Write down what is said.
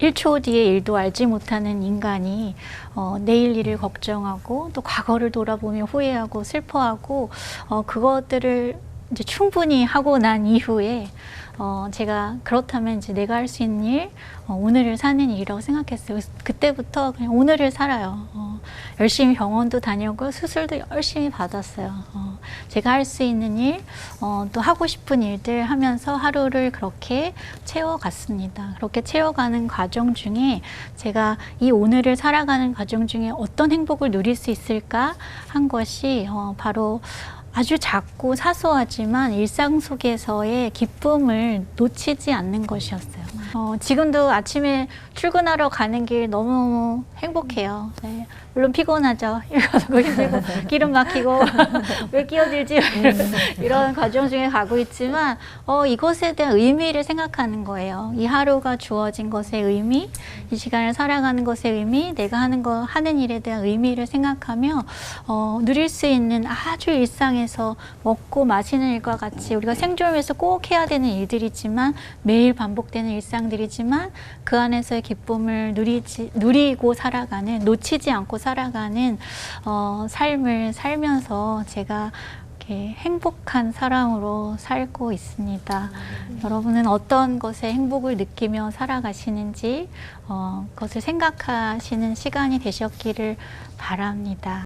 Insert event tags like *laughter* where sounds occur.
1초 뒤의 일도 알지 못하는 인간이 어, 내일 일을 걱정하고 또 과거를 돌아보며 후회하고 슬퍼하고 어, 그것들을 이제 충분히 하고 난 이후에 어, 제가 그렇다면 이제 내가 할 수 있는 일, 어, 오늘을 사는 일이라고 생각했어요. 그때부터 그냥 오늘을 살아요. 어, 열심히 병원도 다녀고 수술도 열심히 받았어요. 어, 제가 할 수 있는 일, 어, 또 하고 싶은 일들 하면서 하루를 그렇게 채워갔습니다. 그렇게 채워가는 과정 중에 제가 이 오늘을 살아가는 과정 중에 어떤 행복을 누릴 수 있을까 한 것이 어, 바로 아주 작고 사소하지만 일상 속에서의 기쁨을 놓치지 않는 것이었어요. 어, 지금도 아침에 출근하러 가는 길 너무 행복해요. 네. 물론 피곤하죠. *laughs* 이러고 힘들고 *laughs* 기름 막히고 *laughs* 왜 끼어들지 이런, 이런 과정 중에 가고 있지만 어, 이것에 대한 의미를 생각하는 거예요. 이 하루가 주어진 것의 의미, 이 시간을 살아가는 것의 의미, 내가 하는 거 하는 일에 대한 의미를 생각하며 어, 누릴 수 있는 아주 일상에서 먹고 마시는 일과 같이 우리가 생존을 위해서 꼭 해야 되는 일들이지만 매일 반복되는 일상 들이지만 그 안에서의 기쁨을 누리지, 누리고 살아가는 놓치지 않고 살아가는 어, 삶을 살면서 제가 이렇게 행복한 사람으로 살고 있습니다. 여러분은 어떤 것에 행복을 느끼며 살아가시는지 어, 그것을 생각하시는 시간이 되셨기를 바랍니다.